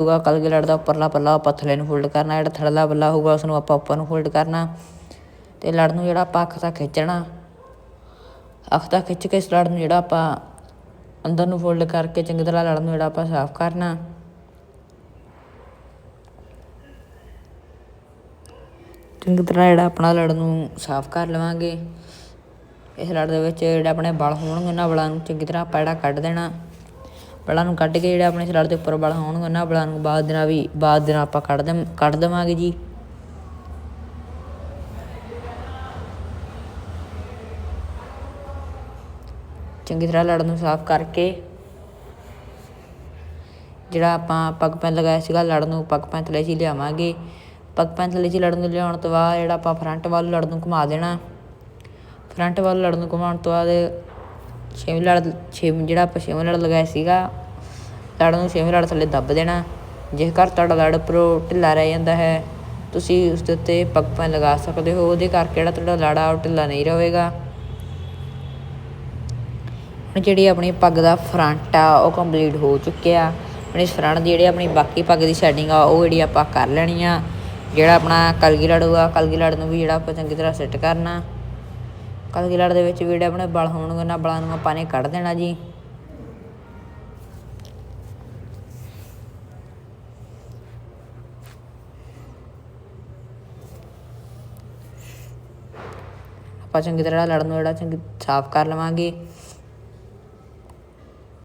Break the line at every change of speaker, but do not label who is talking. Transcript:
ਹੋਊਗਾ ਕਲਗੀ ਦਾ ਉੱਪਰਲਾ ਪੱਲਾ ਆਪਾਂ ਥੱਲੇ ਨੂੰ ਫੋਲਡ ਕਰਨਾ, ਜਿਹੜਾ ਥੱਲੜਾ ਪੱਲਾ ਹੋਊਗਾ ਉਸ ਨੂੰ ਆਪਾਂ ਉੱਪਰ ਨੂੰ ਫੋਲਡ ਕਰਨਾ ਤੇ ਲੜ ਨੂੰ ਜਿਹੜਾ ਆਪਾਂ ਅੱਖ ਤੱਕ ਖਿੱਚਣਾ। ਅੱਖ ਤੱਕ ਖਿੱਚ ਕੇ ਇਸ ਲੜ ਨੂੰ ਜਿਹੜਾ ਆਪਾਂ ਅੰਦਰ ਨੂੰ ਫੋਲਡ ਕਰਕੇ ਚੰਗੀ ਤਰ੍ਹਾਂ ਲੜ ਨੂੰ ਜਿਹੜਾ ਆਪਾਂ ਸਾਫ਼ ਕਰਨਾ। ਚੰਗੀ ਤਰ੍ਹਾਂ ਜਿਹੜਾ ਆਪਣਾ ਲੜ ਨੂੰ ਸਾਫ਼ ਕਰ ਲਵਾਂਗੇ। ਇਸ ਲੜ ਦੇ ਵਿੱਚ ਜਿਹੜੇ ਆਪਣੇ ਬਲ ਹੋਣਗੇ, ਉਹਨਾਂ ਬਲਾਂ ਨੂੰ ਚੰਗੀ ਤਰ੍ਹਾਂ ਆਪਾਂ ਜਿਹੜਾ ਕੱਢ ਦੇਣਾ। ਬਲਾਂ ਨੂੰ ਕੱਢ ਕੇ ਜਿਹੜਾ ਆਪਣੇ ਸਲਾੜ ਦੇ ਉੱਪਰ ਵਲ ਹੋਣਗੇ, ਉਹਨਾਂ ਵਲਾਂ ਨੂੰ ਬਾਅਦ ਦਿਨਾਂ ਵੀ, ਬਾਅਦ ਦਿਨਾਂ ਆਪਾਂ ਕੱਢ ਦੇ ਕੱਢ ਦੇਵਾਂਗੇ ਜੀ। ਚੰਗੀ ਤਰ੍ਹਾਂ ਲੜ ਨੂੰ ਸਾਫ਼ ਕਰਕੇ, ਜਿਹੜਾ ਆਪਾਂ ਪੱਗ ਪੈਨ ਲਗਾਇਆ ਸੀਗਾ, ਲੜ ਨੂੰ ਪੱਗ ਪੈਨ ਥੱਲੇ 'ਚ ਹੀ ਲਿਆਵਾਂਗੇ। ਪੱਗ ਪੈਨ ਥੱਲੇ 'ਚ ਲੜ ਨੂੰ ਲਿਆਉਣ ਤੋਂ ਬਾਅਦ ਜਿਹੜਾ ਆਪਾਂ ਫਰੰਟ ਵੱਲ ਲੜ ਨੂੰ ਘੁਮਾ ਦੇਣਾ। ਫਰੰਟ ਵੱਲ ਲੜ ਨੂੰ ਘੁਮਾਉਣ ਤੋਂ ਬਾਅਦ ਛੇਵੀਂ ਲੜ, ਛੇਵੀਂ ਜਿਹੜਾ ਆਪਾਂ ਛੇਵਾਂ ਲੜ ਲਗਾਇਆ ਸੀਗਾ, ਲੜ ਨੂੰ ਛੇਵੀਂ ਲੜ ਥੱਲੇ ਦੱਬ ਦੇਣਾ। ਜੇਕਰ ਤੁਹਾਡਾ ਲੜ ਉੱਪਰੋਂ ਢਿੱਲਾ ਰਹਿ ਜਾਂਦਾ ਹੈ, ਤੁਸੀਂ ਉਸ ਦੇ ਉੱਤੇ ਪੱਗ ਪੈਨ ਲਗਾ ਸਕਦੇ ਹੋ। ਉਹਦੇ ਕਰਕੇ ਜਿਹੜਾ ਤੁਹਾਡਾ ਲੜ ਆ, ਉਹ ਢਿੱਲਾ ਨਹੀਂ ਰਹੇਗਾ। ਹੁਣ ਜਿਹੜੀ ਆਪਣੀ ਪੱਗ ਦਾ ਫਰੰਟ ਆ, ਉਹ ਕੰਪਲੀਟ ਹੋ ਚੁੱਕਿਆ। ਹੁਣ ਇਸ ਫਰੰਟ ਦੀ ਜਿਹੜੀ ਆਪਣੀ ਬਾਕੀ ਪੱਗ ਦੀ ਸੈਟਿੰਗ ਆ, ਉਹ ਜਿਹੜੀ ਆਪਾਂ ਕਰ ਲੈਣੀ ਆ। ਜਿਹੜਾ ਆਪਣਾ ਕਲਗੀ ਲੜ ਹੋਊਗਾ, ਕਲਗੀ ਲੜ ਨੂੰ ਵੀ ਜਿਹੜਾ ਆਪਾਂ ਚੰਗੀ ਤਰ੍ਹਾਂ ਸੈੱਟ ਕਰਨਾ। ਕਲਗੀ ਲੜ ਦੇ ਵਿੱਚ ਵੀੜੇ ਆਪਣੇ ਬਲ ਹੋਣਗੇ ਉਹਨਾਂ ਬਲਾਂ ਨੂੰ ਆਪਾਂ ਨੇ ਕੱਢ ਦੇਣਾ ਜੀ। ਆਪਾਂ ਚੰਗੀ ਤਰ੍ਹਾਂ ਲੜ ਨੂੰ ਜਿਹੜਾ ਚੰਗੀ ਸਾਫ਼ ਕਰ ਲਵਾਂਗੇ।